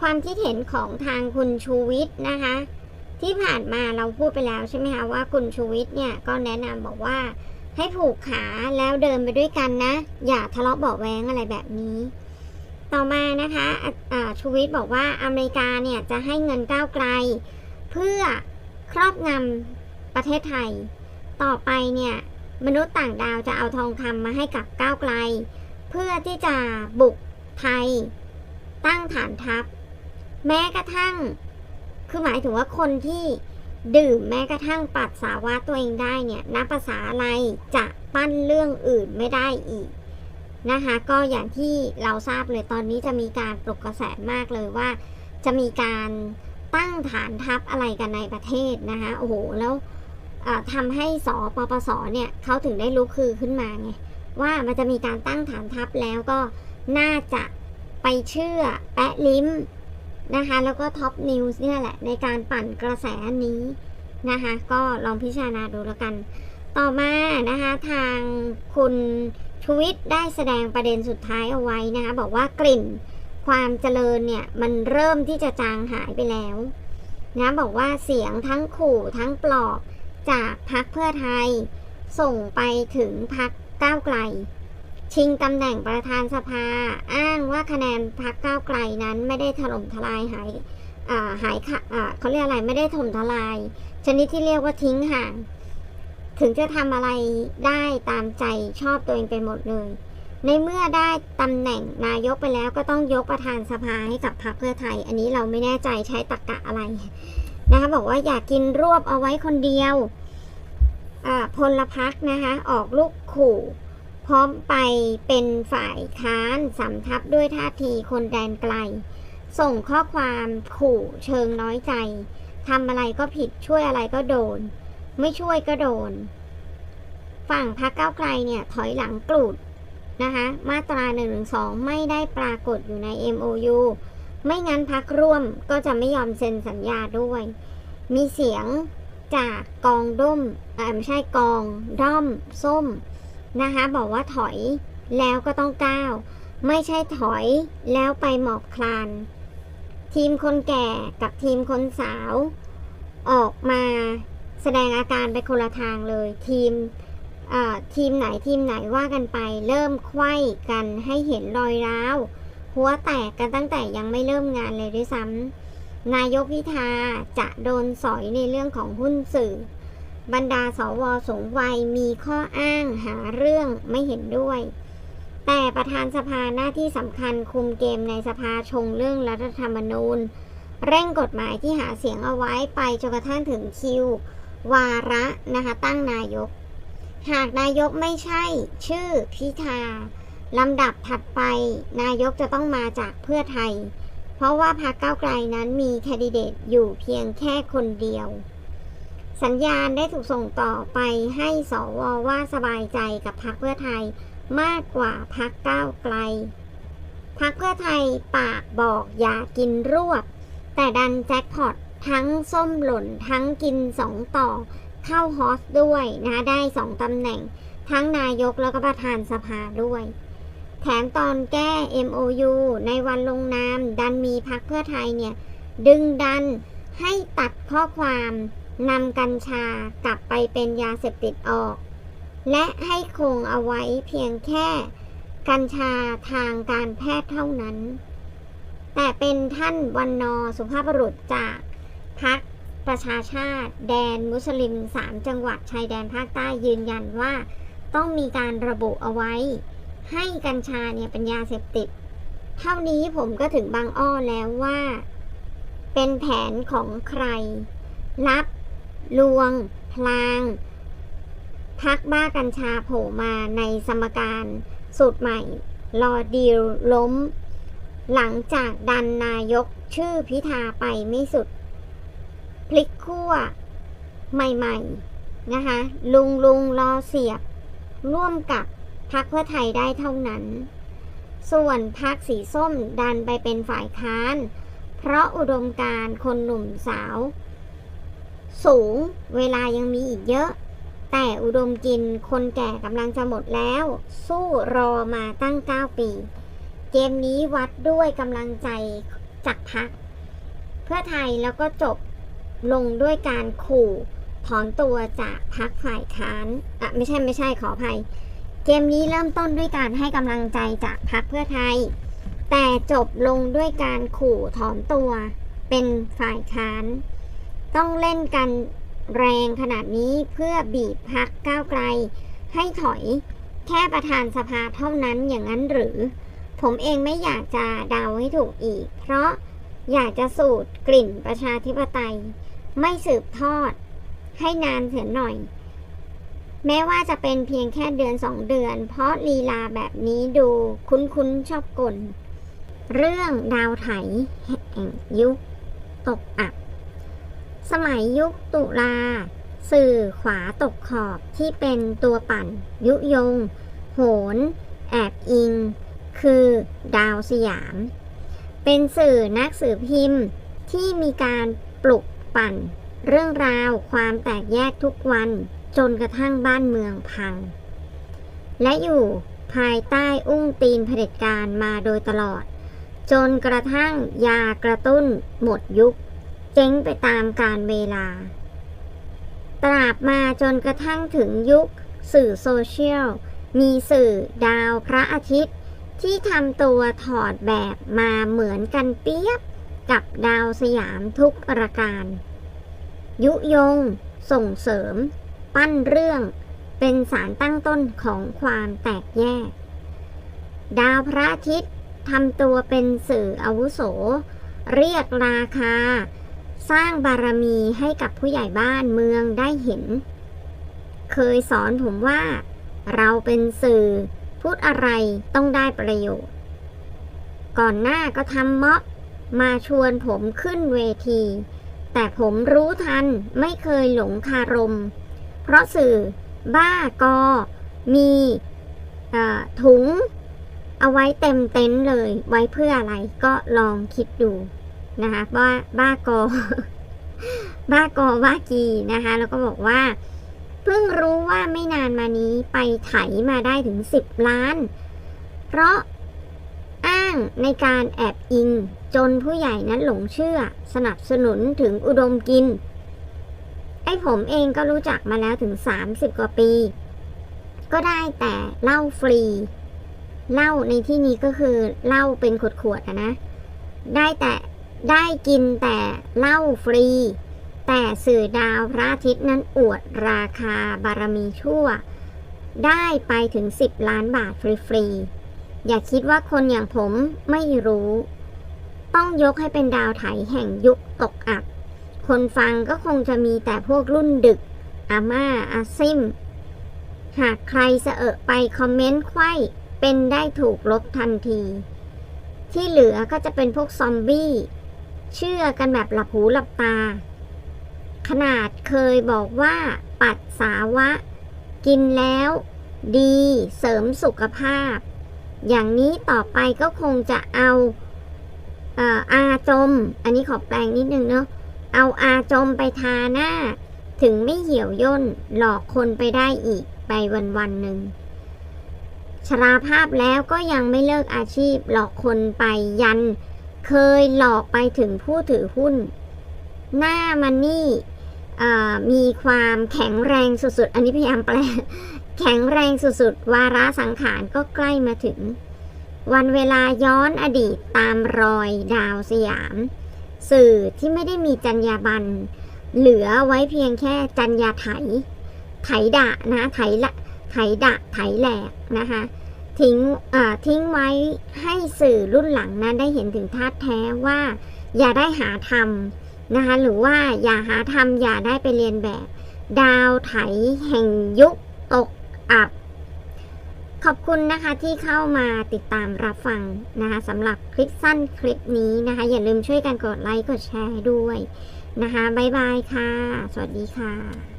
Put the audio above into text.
ความคิดเห็นของทางคุณชูวิทย์นะคะ ที่ผ่านมาเราพูดไปแล้วใช่ไหมคะว่าคุณชูวิทย์เนี่ยก็แนะนำบอกว่าให้ผูกขาแล้วเดินไปด้วยกันนะ อย่าทะเลาะเบาะแว้งอะไรแบบนี้ ต่อมานะคะะชูวิทย์บอกว่าอเมริกาเนี่ยจะให้เงินก้าวไกล เพื่อครอบงำประเทศไทย ต่อไปเนี่ยมนุษย์ต่างดาวจะเอาทองคำมาให้กับก้าวไกล เพื่อที่จะบุกไทย ตั้งฐานทัพ แม้กระทั่ง คือหมายถึงว่าคนที่ดื่มแม้กระทั่งปัสสาวะตัวเองได้เนี่ยนับภาษาอะไรจะปั้นเรื่องอื่นไม่ได้อีกนะคะ ก็อย่างที่เราทราบเลยตอนนี้จะมีการปลุกกระแสมากเลยว่า จะมีการตั้งฐานทัพอะไรกันในประเทศนะคะโอ้โหแล้วทำให้สปปสเนี่ยเขาถึงได้ลุกคือขึ้นมาไงว่ามันจะมีการตั้งฐานทัพแล้วก็น่าจะไปเชื่อแปะลิ้ม นะคะ แล้วก็ท็อปนิวส์เนี่ยแหละในการปั่นกระแสนี้นะคะ ก็ลองพิจารณาดูแล้วกัน ต่อมานะคะทางคุณชูวิทย์ได้แสดงประเด็นสุดท้ายเอาไว้นะคะ บอกว่ากลิ่นความเจริญเนี่ย มันเริ่มที่จะจางหายไปแล้วนะบอกว่าเสียงทั้งขู่ทั้งปลอบจากพักเพื่อไทย ส่งไปถึงพักก้าวไกล ชิงตำแหน่งประธานสภา อ้างว่าคะแนนพักก้าวไกลนั้นไม่ได้ถล่มทลายหายหายค่ะอ่าเขาเรียกอะไรไม่ได้ถล่มทลาย ชนิดที่เรียกว่าทิ้งห่าง ถึงจะทำอะไรได้ตามใจชอบตัวเองไปหมดเลย ในเมื่อได้ตำแหน่งนายกไปแล้วก็ต้องยกประธานสภาให้กับพรรคเพื่อไทย อันนี้เราไม่แน่ใจใช้ตรกกะอะไรนะคะบอกว่าอยากกินรวบเอาไว้คนเดียวพลพักนะคะออกลูกขู่ พร้อมไปเป็นฝ่ายค้านสำทับด้วยท่าทีคนแดนไกล ส่งข้อความขู่เชิงน้อยใจทำอะไรก็ผิดช่วยอะไรก็โดน ไม่ช่วยก็โดน ฝั่งพรรคก้าวไกลเนี่ย ถอยหลังกรูดนะคะ มาตรา1นึไม่ได้ปรากฏอยู่ใน MOU ไม่งั้นพักร่วมก็จะไม่ยอมเซ็นสัญญาด้วย มีเสียงจากกองด้มอ่อไม่ใช่กอง ด้อม ส้ม นะคะ บอกว่าถอยแล้วก็ต้องก้าวไม่ใช่ถอยแล้วไปหมอบคลาน ทีมคนแก่กับทีมคนสาว ออกมาแสดงอาการไปคนละทางเลย ทีมทีมไหนทีมไหนว่ากันไป เริ่มไขว้กันให้เห็นรอยร้าว หัวแตกกันตั้งแต่ยังไม่เริ่มงานเลยด้วยซ้ำนายกพิธาจะโดนสอยในเรื่องของหุ้นสื่อ บรรดาสวสูงวัยมีข้ออ้างหาเรื่องไม่เห็นด้วย แต่ประธานสภาหน้าที่สำคัญคุมเกมในสภาชงเรื่องรัฐธรรมนูญ เร่งกฎหมายที่หาเสียงเอาไว้ไปจนกระทั่งถึงคิว วาระนะคะตั้งนายก หากนายกไม่ใช่ ชื่อพิธาลำดับถัดไป นายกจะต้องมาจากเพื่อไทย เพราะว่าพรรคก้าวไกลนั้นมีแคนดิเดตอยู่เพียงแค่คนเดียว สัญญาณได้ถูกส่งต่อไปให้สวว่าสบายใจกับพรรคเพื่อไทยมากกว่าพรรคก้าวไกลพรรคเพื่อไทยปากบอกอย่ากินรวบ แต่ดันแจ็คพอตทั้งส้มหล่นทั้งกินสองต่อ เข้าฮอสด้วยนะได้สองตำแหน่ง ทั้งนายกแล้วก็ประธานสภาด้วย แถมตอนแก้ MOU ในวันลงนาม ดันมีพรรคเพื่อไทยเนี่ย ดึงดันให้ตัดข้อความ นำกัญชากลับไปเป็นยาเสพติดออก และให้คงเอาไว้เพียงแค่ กัญชาทางการแพทย์เท่านั้น แต่เป็นท่านวันนอสุภาพบุรุษจากพักประชาชาติ แดนมุสลิมสามจังหวัดชายแดนภาคใต้ยืนยันว่า ต้องมีการระบุเอาไว้ ให้กัญชาเนี่ยเป็นยาเสพติด เท่านี้ผมก็ถึงบางอ้อแล้วว่า เป็นแผนของใคร รับ ลวง พลาง พักบ้ากัญชาโผล่มาในสมการสูตรใหม่ รอดีลล้ม หลังจากดันนายกชื่อพิธาไปไม่สุด พลิกขั้ว ใหม่ ๆ นะคะ ลุงลุงรอเสียบ ร่วมกับพักเพื่อไทยได้เท่านั้น ส่วนพักสีส้มดันไปเป็นฝ่ายค้าน เพราะอุดมการคนหนุ่มสาว สูง เวลายังมีอีกเยอะ แต่อุดมกินคนแก่กำลังจะหมดแล้ว สู้รอมาตั้ง 9 ปี เกมนี้วัดด้วยกำลังใจจากพัก เพื่อไทยแล้วก็จบลงด้วยการขู่ถอนตัวจากพักฝ่ายค้านอะไม่ใช่ไม่ใช่ขออภัย เกมนี้เริ่มต้นด้วยการให้กำลังใจจากพักเพื่อไทย แต่จบลงด้วยการขู่ถอนตัวเป็นฝ่ายค้าน ต้องเล่นกันแรงขนาดนี้เพื่อบีบพักก้าวไกล ให้ถอยแค่ประธานสภาเท่านั้นอย่างนั้นหรือ ผมเองไม่อยากจะเดาให้ถูกอีก เพราะอยากจะสูดกลิ่นประชาธิปไตย ไม่สืบทอด ให้นานเสียหน่อย แม้ว่าจะเป็นเพียงแค่เดือนสองเดือน เพราะลีลาแบบนี้ดูคุ้นๆชอบกล เรื่องดาวไถแห่งยุคตกอับ สมัยยุคตุลา สื่อขวาตกขอบที่เป็นตัวปั่น ยุยง โหน แอบอิง คือดาวสยาม เป็นสื่อนักสื่อพิมพ์ ที่มีการปลุกปั่น เรื่องราวความแตกแยกทุกวันจนกระทั่งบ้านเมืองพัง และอยู่ภายใต้อุ้งตีนเผด็จการมาโดยตลอด จนกระทั่งยากระตุ้นหมดยุค เจ๊งไปตามการเวลา ตราบมาจนกระทั่งถึงยุค สื่อโซเชียล มีสื่อดาวพระอาทิตย์ ที่ทำตัวถอดแบบมาเหมือนกันเปียบกับดาวสยามทุกประการ ยุยง ส่งเสริม ปั้นเรื่อง เป็นสารตั้งต้นของความแตกแยก ดาวพระอาทิตย์ทำตัวเป็นสื่ออาวุโส เรียกราคา สร้างบารมีให้กับผู้ใหญ่บ้านเมืองได้เห็น เคยสอนผมว่า เราเป็นสื่อพูดอะไรต้องได้ประโยชน์ ก่อนหน้าก็ทำม็อบมาชวนผมขึ้นเวที แต่ผมรู้ทันไม่เคยหลงคารม เพราะสื่อบ้ากอ มีอถุง เอาไว้เต็มเต็นท์เลย ไว้เพื่ออะไรก็ลองคิดดู นะคะว่าบ้าโกบ้าโกอว่ากีนะคะ แล้วก็บอกว่า เพิ่งรู้ว่าไม่นานมานี้ไปไถมาได้ถึง 10 ล้าน เพราะอ้างในการแอบอิงจนผู้ใหญ่นั้นหลงเชื่อ สนับสนุนถึงอุดมกิน ไอ้ผมเองก็รู้จักมาแล้วถึง 30 กว่าปี ก็ได้แต่เล้าฟรีเล้าในที่นี้ก็คือเล้าเป็นขวดๆนะ ได้แต่ ได้กินแต่เหล้าฟรี แต่สื่อดาวพระอาทิตย์นั้นอวดราคาบารมีชั่ว ได้ไปถึง 10 ล้านบาทฟรีๆ อย่าคิดว่าคนอย่างผมไม่รู้ ต้องยกให้เป็นดาวไถแห่งยุคตกอับ คนฟังก็คงจะมีแต่พวกรุ่นดึก อาม่าอาซิม หากใครเสอะไปคอมเมนต์ไข้เป็นได้ถูกลบทันที ที่เหลือก็จะเป็นพวกซอมบี้ เชื่อกันแบบหลับหูหลับตา ขนาดเคยบอกว่าปัดสาวะ กินแล้ว ดีเสริมสุขภาพ อย่างนี้ต่อไปก็คงจะเอาเอออาจม อันนี้ขอแปลงนิดนึงเนาะเอาอาจมไปทาหน้า ถึงไม่เหี่ยวย่นหลอกคนไปได้อีกไปวันวันหนึ่งชราภาพแล้วก็ยังไม่เลิกอาชีพหลอกคนไปยัน เคยหลอกไปถึงผู้ถือหุ้น หน้ามันนี่มีความแข็งแรงสุดๆ อันนี้พยายามแปล แข็งแรงสุดๆ วาระสังขารก็ใกล้มาถึง วันเวลาย้อนอดีตตามรอยดาวสยาม สื่อที่ไม่ได้มีจรรยาบรรณเหลือไว้เพียงแค่จรรยาไถ ไถดะนะ ไถละ ไถดะ ไถแหลกนะคะ ทิ้งอ่าทิ้งไว้ให้สื่อรุ่นหลังนะได้เห็นถึงท่าตุแท้ว่า อย่าได้หาทำนะคะหรือว่าอย่าหาทำอย่าได้ไปเรียนแบบ ดาวไถแห่งยุคตกอับ ขอบคุณนะคะที่เข้ามาติดตามรับฟังนะคะสำหรับคลิปสั้นคลิปนี้นะคะ อย่าลืมช่วยกันกดไลค์กดแชร์ด้วยนะคะบ๊ายบายค่ะ สวัสดีค่ะ